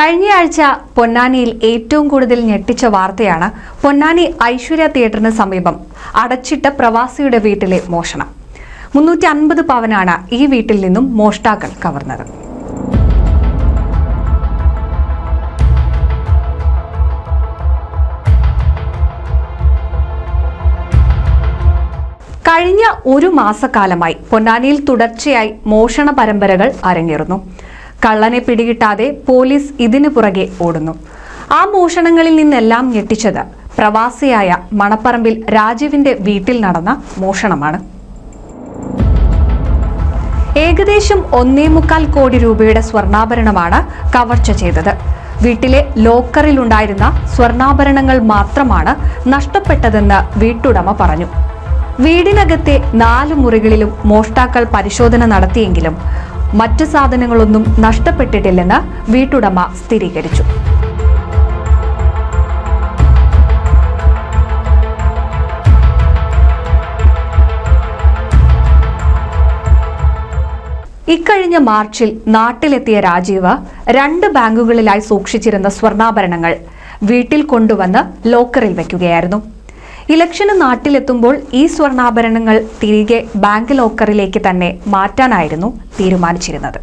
കഴിഞ്ഞയാഴ്ച പൊന്നാനിയിൽ ഏറ്റവും കൂടുതൽ ഞെട്ടിച്ച വാർത്തയാണ് പൊന്നാനി ഐശ്വര്യ തിയേറ്ററിന് സമീപം അടച്ചിട്ട പ്രവാസിയുടെ വീട്ടിലെ മോഷണം. മുന്നൂറ്റി അൻപത് പവനാണ് ഈ വീട്ടിൽ നിന്നും മോഷ്ടാക്കൾ കവർന്നത്. കഴിഞ്ഞ ഒരു മാസക്കാലമായി പൊന്നാനിയിൽ തുടർച്ചയായി മോഷണ പരമ്പരകൾ അരങ്ങേറുന്നു. കള്ളനെ പിടികിട്ടാതെ പോലീസ് ഇതിനു പുറകെ ഓടുന്നു. ആ മോഷണങ്ങളിൽ നിന്നെല്ലാം ഞെട്ടിച്ചത് പ്രവാസിയായ മണപ്പറമ്പിൽ രാജീവിന്റെ വീട്ടിൽ നടന്ന മോഷണമാണ്. ഏകദേശം ഒന്നേ മുക്കാൽ കോടി രൂപയുടെ സ്വർണാഭരണമാണ് കവർച്ച ചെയ്തത്. വീട്ടിലെ ലോക്കറിലുണ്ടായിരുന്ന സ്വർണാഭരണങ്ങൾ മാത്രമാണ് നഷ്ടപ്പെട്ടതെന്ന് വീട്ടുടമ പറഞ്ഞു. വീടിനകത്തെ നാല് മുറികളിലും മോഷ്ടാക്കൾ പരിശോധന നടത്തിയെങ്കിലും മറ്റു സാധനങ്ങളൊന്നും നഷ്ടപ്പെട്ടിട്ടില്ലെന്ന് വീട്ടുടമ സ്ഥിരീകരിച്ചു. ഇക്കഴിഞ്ഞ മാർച്ചിൽ നാട്ടിലെത്തിയ രാജീവ് രണ്ട് ബാങ്കുകളിലായി സൂക്ഷിച്ചിരുന്ന സ്വർണാഭരണങ്ങൾ വീട്ടിൽ കൊണ്ടുവന്ന് ലോക്കറിൽ വെക്കുകയായിരുന്നു. ഇലക്ഷന് നാട്ടിലെത്തുമ്പോൾ ഈ സ്വർണാഭരണങ്ങൾ തിരികെ ബാങ്ക് ലോക്കറിലേക്ക് തന്നെ മാറ്റാനായിരുന്നു തീരുമാനിച്ചിരുന്നത്.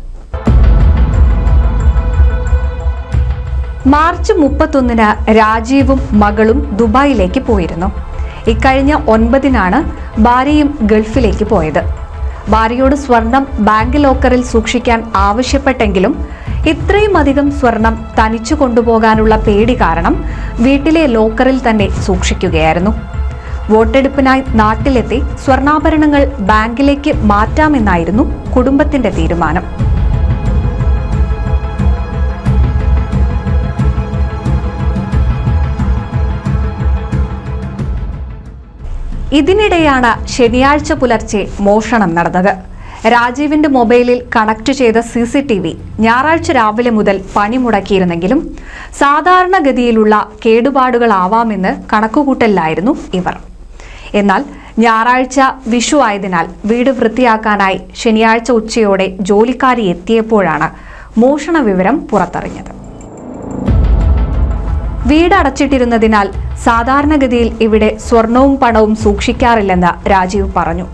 മാർച്ച് മുപ്പത്തൊന്നിന് രാജീവും മകളും ദുബായിലേക്ക് പോയിരുന്നു. ഇക്കഴിഞ്ഞ ഒൻപതിനാണ് ഭാര്യയും ഗൾഫിലേക്ക് പോയത്. ഭാര്യയോട് സ്വർണം ബാങ്ക് ലോക്കറിൽ സൂക്ഷിക്കാൻ ആവശ്യപ്പെട്ടെങ്കിലും ഇത്രയും അധികം സ്വർണം തനിച്ചു കൊണ്ടുപോകാനുള്ള പേടി കാരണം വീട്ടിലെ ലോക്കറിൽ തന്നെ സൂക്ഷിക്കുകയായിരുന്നു. വോട്ടെടുപ്പിനായി നാട്ടിലെത്തി സ്വർണാഭരണങ്ങൾ ബാങ്കിലേക്ക് മാറ്റാമെന്നായിരുന്നു കുടുംബത്തിന്റെ തീരുമാനം. ഇതിനിടെയാണ് ശനിയാഴ്ച പുലർച്ചെ മോഷണം നടന്നത്. രാജീവിന്റെ മൊബൈലിൽ കണക്ട് ചെയ്ത സി സി ടി വി ഞായറാഴ്ച രാവിലെ മുതൽ പണിമുടക്കിയിരുന്നെങ്കിലും സാധാരണഗതിയിലുള്ള കേടുപാടുകളാവാമെന്ന് കണക്കുകൂട്ടലിലായിരുന്നു ഇവർ. എന്നാൽ ഞായറാഴ്ച വിഷു ആയതിനാൽ വീട് വൃത്തിയാക്കാനായി ശനിയാഴ്ച ഉച്ചയോടെ ജോലിക്കാരി എത്തിയപ്പോഴാണ് മോഷണ വിവരം പുറത്തറിഞ്ഞത്. വീട് അടച്ചിട്ടിരുന്നതിനാൽ സാധാരണഗതിയിൽ ഇവിടെ സ്വർണവും പണവും സൂക്ഷിക്കാറില്ലെന്ന് രാജീവ് പറഞ്ഞു.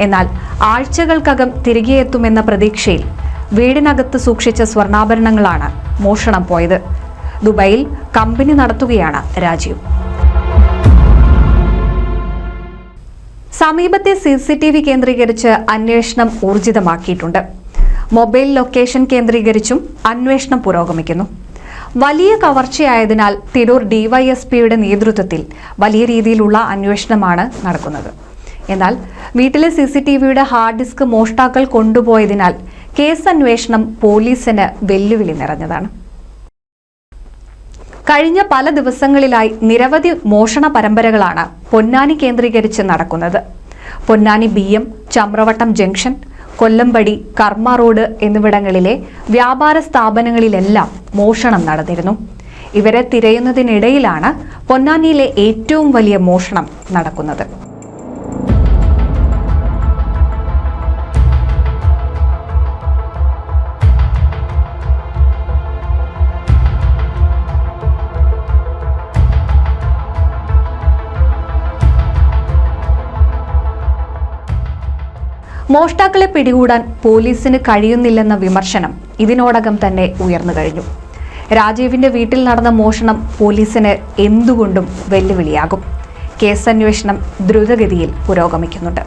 എന്നാൽ ആഴ്ചകൾക്കകം തിരികെ എത്തുമെന്ന പ്രതീക്ഷയിൽ വീടിനകത്ത് സൂക്ഷിച്ച സ്വർണാഭരണങ്ങളാണ് മോഷണം പോയത്. ദുബായിൽ കമ്പനി നടത്തുകയാണ് രാജീവ്. സമീപത്തെ സി സി ടി വി കേന്ദ്രീകരിച്ച് അന്വേഷണം ഊർജിതമാക്കിയിട്ടുണ്ട്. മൊബൈൽ ലൊക്കേഷൻ കേന്ദ്രീകരിച്ചും അന്വേഷണം പുരോഗമിക്കുന്നു. വലിയ കവർച്ചയായതിനാൽ തിരൂർ ഡിവൈഎസ്പിയുടെ നേതൃത്വത്തിൽ വലിയ രീതിയിലുള്ള അന്വേഷണമാണ് നടക്കുന്നത്. എന്നാൽ വീട്ടിലെ സി സി ടി വിയുടെ ഹാർഡ് ഡിസ്ക് മോഷ്ടാക്കൾ കൊണ്ടുപോയതിനാൽ കേസ് അന്വേഷണം പോലീസിന് വെല്ലുവിളി നിറഞ്ഞതാണ്. കഴിഞ്ഞ പല ദിവസങ്ങളിലായി നിരവധി മോഷണ പരമ്പരകളാണ് പൊന്നാനി കേന്ദ്രീകരിച്ച് നടക്കുന്നത്. Ponnani B M Chamravattam junction Kollampadi Karma road എന്നിവിടങ്ങളിലെ വ്യാപാര സ്ഥാപനങ്ങളിലെല്ലാം മോഷണം നടന്നിരുന്നു. ഇവരെ തിരയുന്നതിനിടയിലാണ് പൊന്നാനിയിലെ ഏറ്റവും വലിയ മോഷണം നടക്കുന്നത്. മോഷ്ടാക്കളെ പിടികൂടാൻ പോലീസിന് കഴിയുന്നില്ലെന്ന വിമർശനം ഇതിനോടകം തന്നെ ഉയർന്നു കഴിഞ്ഞു. രാജീവിന്റെ വീട്ടിൽ നടന്ന മോഷണം പോലീസിന് എന്തുകൊണ്ടും വെല്ലുവിളിയാകും. കേസന്വേഷണം ദ്രുതഗതിയിൽ പുരോഗമിക്കുന്നുണ്ട്.